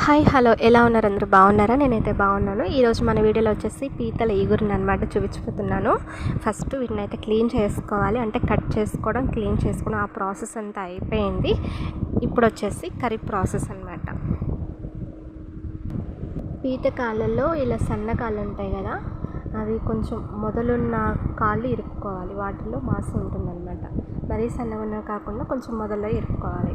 Hi hello ఎలా ఉన్నారు? అందరూ బాగున్నారా? నేనైతే బాగున్నాను. ఈరోజు మన వీడియోలో వచ్చేసి పీతల ఈగురిని అనమాట చూపించిపోతున్నాను ఫస్ట్ వీటిని అయితే క్లీన్ చేసుకోవాలి. అంటే కట్ చేసుకోవడం క్లీన్ చేసుకోవడం ఆ ప్రాసెస్ అంతా అయిపోయింది. ఇప్పుడు వచ్చేసి కర్రీ ప్రాసెస్ అనమాట పీత కాళ్ళల్లో ఇలా సన్న కాళ్ళు ఉంటాయి కదా అవి కొంచెం మొదలున్న కాళ్ళు ఇరుక్కోవాలి. వాటిలో మాంసం ఉంటుందన్నమాట. మరీ సన్నగా ఉన్నవి కాకుండా కొంచెం మొదల్లో ఇరుక్కోవాలి.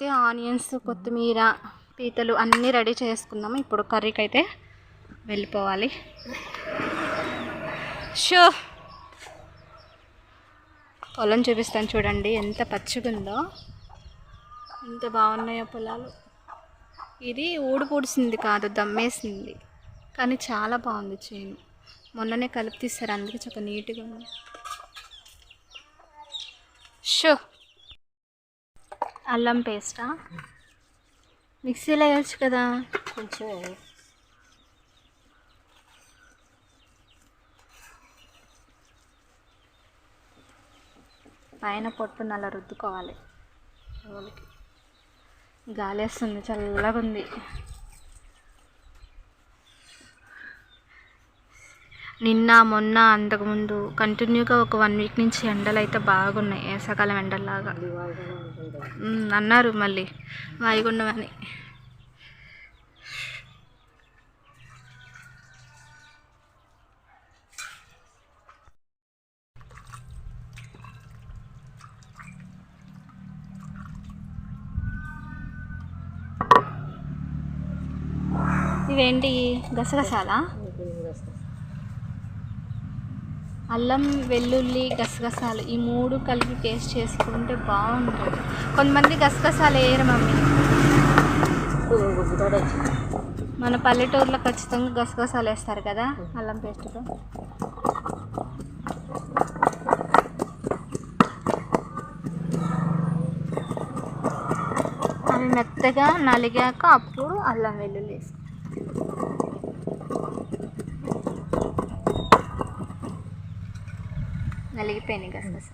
అయితే ఆనియన్స్ కొత్తిమీర పీతలు అన్నీ రెడీ చేసుకున్నాము ఇప్పుడు కర్రీకి అయితే వెళ్ళిపోవాలి. షో! పొలం చూపిస్తాను చూడండి ఎంత పచ్చిగుందో. ఎంత బాగున్నాయో పొలాలు. ఇది ఊడిపూడిసింది కాదు దమ్మేసింది. కానీ చాలా బాగుంది చేను. మొన్ననే కలిపి తీస్తారు అందుకే చాలా నీట్గా ఉంది. షో! అల్లం పేస్టా? మిక్సీలో వేయచ్చు కదా. కొంచెం పైన పొట్టును అలా రుద్దుకోవాలి. గాలి వేస్తుంది చల్లగా ఉంది నిన్న మొన్న అంతకుముందు కంటిన్యూగా ఒక వన్ వీక్ నుంచి ఎండలు అయితే బాగున్నాయి వేసవకాలం ఎండల్లాగా. అన్నారు మళ్ళీ వాయుగుండం అని. ఇవేంటి గసగసాలా? అల్లం వెల్లుల్లి గసగసాలు ఈ మూడు కలిపి పేస్ట్ చేసుకుంటే బాగుంటుంది. కొంతమంది గసగసాలు వేయరు మమ్మీ. మన పల్లెటూరులో ఖచ్చితంగా గసగసాలు వేస్తారు కదా అల్లం పేస్ట్తో. అవి మెత్తగా నలిగాక అప్పుడు అల్లం వెల్లుల్లి അല്ലെങ്കിൽ പെനി ഗസഗസ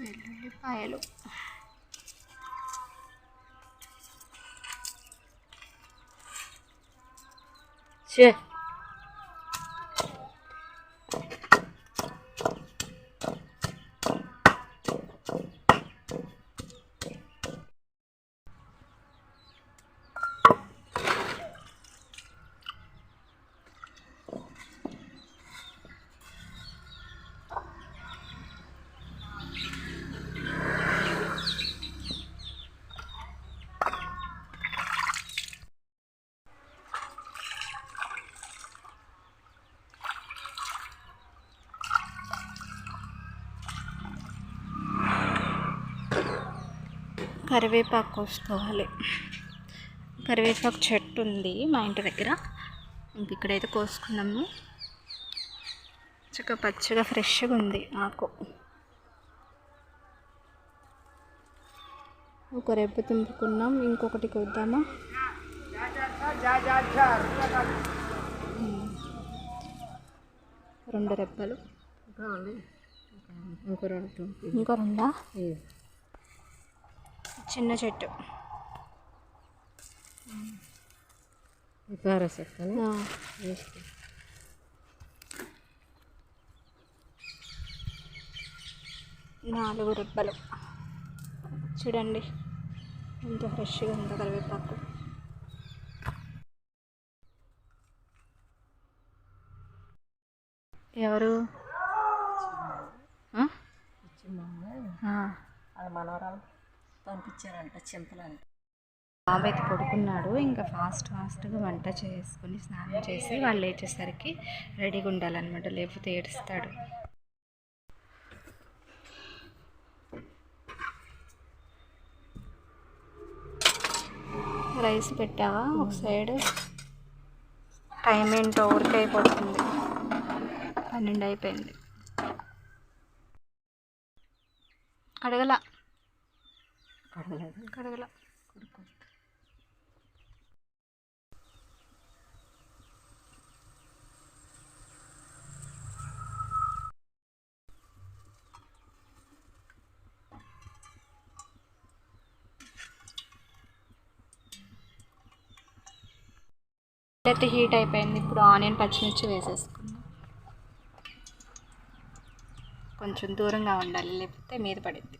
വെല്ലുള്ളി പായലും. ശരി కరివేపాకు కోసుకోవాలి. కరివేపాకు చెట్టు ఉంది మా ఇంటి దగ్గర. ఇంక ఇక్కడైతే కోసుకున్నాము. చక్కగా పచ్చగా ఫ్రెష్గా ఉంది ఆకు. ఒక రెబ్బ తుంపుకున్నాం. ఇంకొకటి కొద్దామా? రెండు రెబ్బలు. ఇంకో రెండు. ఇంకో రెండా? చిన్న చెట్టు. నాలుగు రెబ్బలు. చూడండి ఎంత ఫ్రెష్గా ఉందో కరివేపాకు. ఎవరు? మనవరాలు. పంపించారంట చింతలని బాబు అయితే పడుకున్నాడు ఇంకా ఫాస్ట్ ఫాస్ట్గా వంట చేసుకుని స్నానం చేసి వాళ్ళు లేచేసరికి రెడీగా ఉండాలన్నమాట లేకపోతే ఏడుస్తాడు. రైస్ పెట్టావా ఒక సైడ్? టైం ఏంటో ఊరికే అయిపోతుంది. పన్నెండు అయిపోయింది. అడగలా. కడగలేదు. కడగల. అయితే హీట్ అయిపోయింది. ఇప్పుడు ఆనియన్ పచ్చిమిర్చి వేసేసుకుందాం. కొంచెం దూరంగా ఉండాలి లేకపోతే మీద పడింది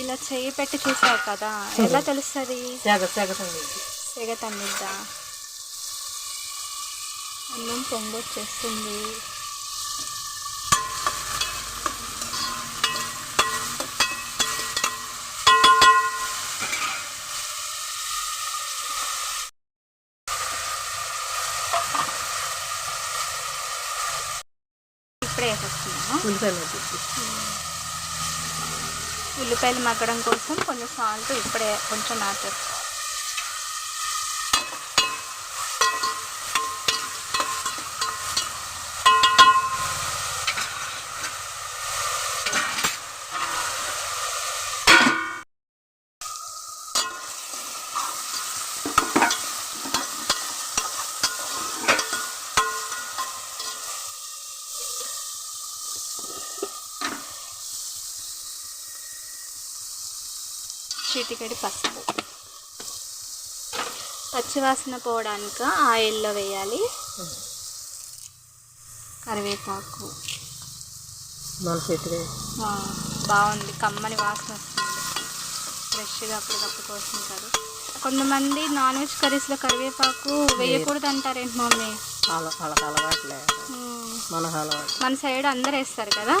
ఇలా చేయి పెట్టి చూసావు కదా ఎలా తెలుస్తుంది? సెగ సెగతుంది సెగ తమ్మిద్దా అన్నం పొంగొచ్చేస్తుంది. ఇప్పుడే వేసేస్తున్నాము ఉల్లిపాయ మెత్తి ఉల్లిపాయలు మగ్గడం కోసం కొంచెం సాల్ట్ ఇప్పుడే కొంచెం యాడ్ చిటికెడి పసుపు. పచ్చివాసన పోవడానికి ఆయిల్లో వేయాలి. కరివేపాకు. బాగుంది. కమ్మని వాసన వస్తుంది. ఫ్రెష్గా అప్పటికప్పుడు కోసుకుంటారు. కొంతమంది నాన్ వెజ్ కర్రీస్లో కరివేపాకు వేయకూడదు అంటారేంటి మమ్మీ మన సైడ్ అందరు వేస్తారు కదా?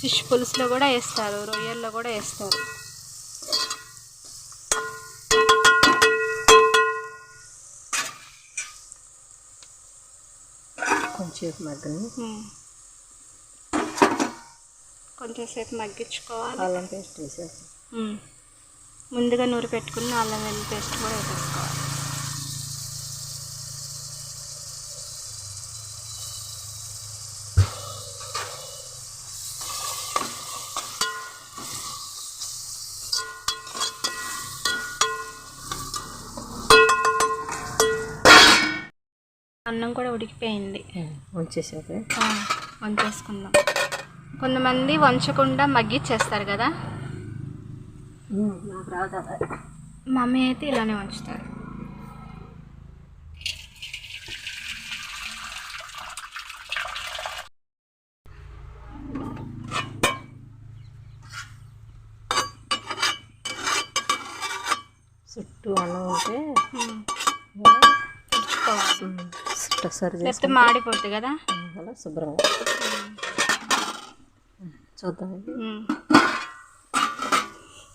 ఫిష్ పులుసులో కూడా వేస్తారు రొయ్యల్లో కూడా వేస్తారు. కొంచెం మగ్గని ఉమ్. కొంచెం సేపు మగ్గించుకోవాలి. అల్లం పేస్ట్ వేసేసి. ముందుగా నూరు పెట్టుకున్న అల్లం వెల్లుల్లి పేస్ట్ కూడా వేసేసుకోవాలి. అన్నం కూడా ఉడికిపోయింది. వంచేసుకుందాం. కొంతమంది వంచకుండా మగ్గిచ్చేస్తారు కదా. మమ్మీ అయితే ఇలానే వంచుతారు చుట్టూ అన్నం ఉంటే ఉమ్. అలా, ఉంచుకోవాలి ఉమ్, చుట్టూ సరి లేకపోతే చేసుకుంటే మాడిపోద్ది కదా అలా శుభ్రంగా చూద్దాం.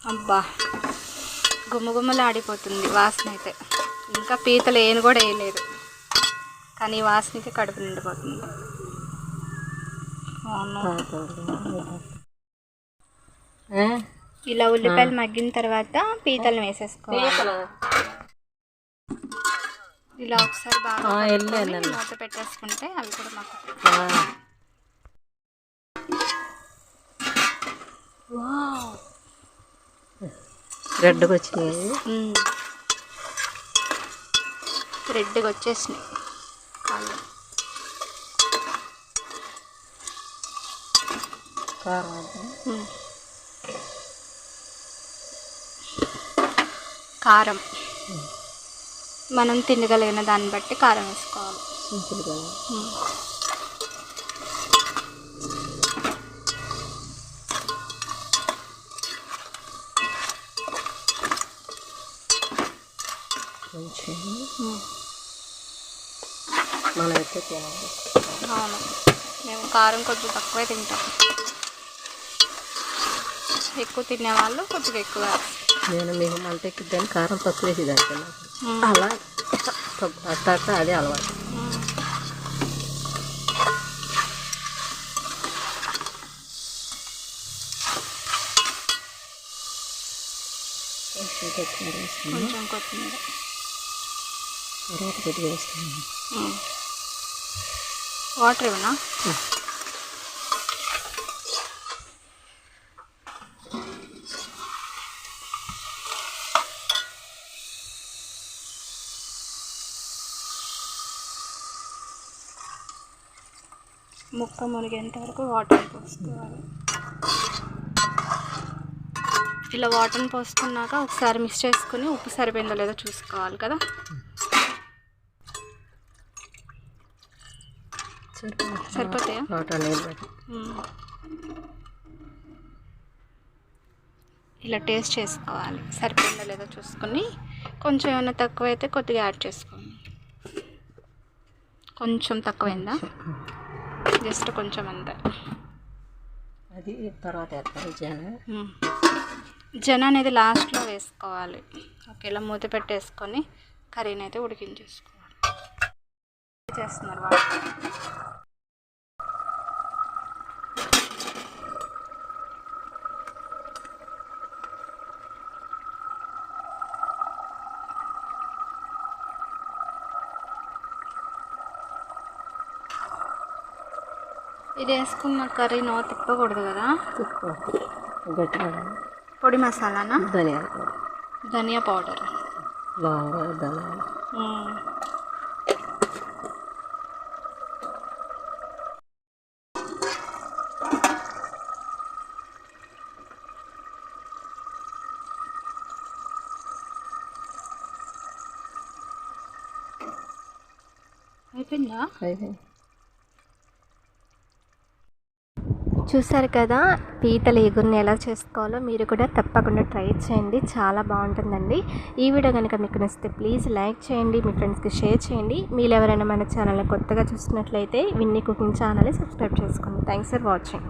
అబ్బా గుమ్మగుమ్మలు ఆడిపోతుంది వాసన అయితే ఇంకా పీతలు ఏను కూడా వేయలేదు కానీ వాసనకి కడుపు నిండిపోతుంది. ఏ? ఇలా ఉల్లిపాయలు మగ్గిన తర్వాత పీతలు వేసేసుకోవాలి పీతలు. ఇలా ఒకసారి బాగా. మూత పెట్టేసుకుంటే అవి కూడా మాకు. రెడ్గా వచ్చినాయి రెడ్గా వచ్చేసినాయి. కారం. మనం తినగలిగిన దాన్ని బట్టి కారం వేసుకోవాలి. మనం అయితే తినాలి అవును. మేము కారం కొంచెం తక్కువే తింటాం. ఎక్కువ తినేవాళ్ళు కొద్దిగా ఎక్కువ. నేను మీకు మంట ఎక్కిద్దని కారం తక్కువ వేసేదాన్ని నాకు అలా అట్ట అదే అలవాటు. కొంచెం కొత్తిమీర తర్వాత వేసుకున్నాను ఉమ్. వాటర్ ఇవ్వనా ముక్క మునిగేంత వరకు వాటర్ పోసుకోవాలి. ఇలా వాటర్ పోసుకున్నాక ఒకసారి మిక్స్ చేసుకుని ఉప్పు సరిపోయిందో లేదో చూసుకోవాలి కదా. సరిపోతాయా. ఇలా టేస్ట్ చేసుకోవాలి. సరిపోయిందో లేదో చూసుకొని కొంచెం ఏమైనా తక్కువ అయితే కొద్దిగా యాడ్ చేసుకోండి. కొంచెం తక్కువైందా? జస్ట్ కొంచెం అంతే. అది తర్వాత వేస్తారు జన. జన అనేది లాస్ట్లో వేసుకోవాలి. ఓకే ఇలా మూత పెట్టేసుకొని కర్రీని అయితే ఉడికించేసుకోవాలి. చేస్తున్నారు వాళ్ళు. ఇది వేసుకున్న కర్రీ నో తిప్పకూడదు కదా? తిప్పుకో గట్టిగా పొడి మసాలానా? ధనియాల పొడి ధనియా పౌడర్. లవంగా ధనియాలు అయిపోయిందా? అయితే చూసారు కదా పీతల ఎగురుని ఎలా చేసుకోవాలో మీరు కూడా తప్పకుండా ట్రై చేయండి. చాలా బాగుంటుందండి. ఈ వీడియో కనుక మీకు నచ్చితే ప్లీజ్ లైక్ చేయండి మీ ఫ్రెండ్స్కి షేర్ చేయండి. మీరు ఎవరైనా మన ఛానల్ని కొత్తగా చూసినట్లయితే విన్నీ కుకింగ్ ఛానల్ని సబ్స్క్రైబ్ చేసుకోండి. Thanks for watching.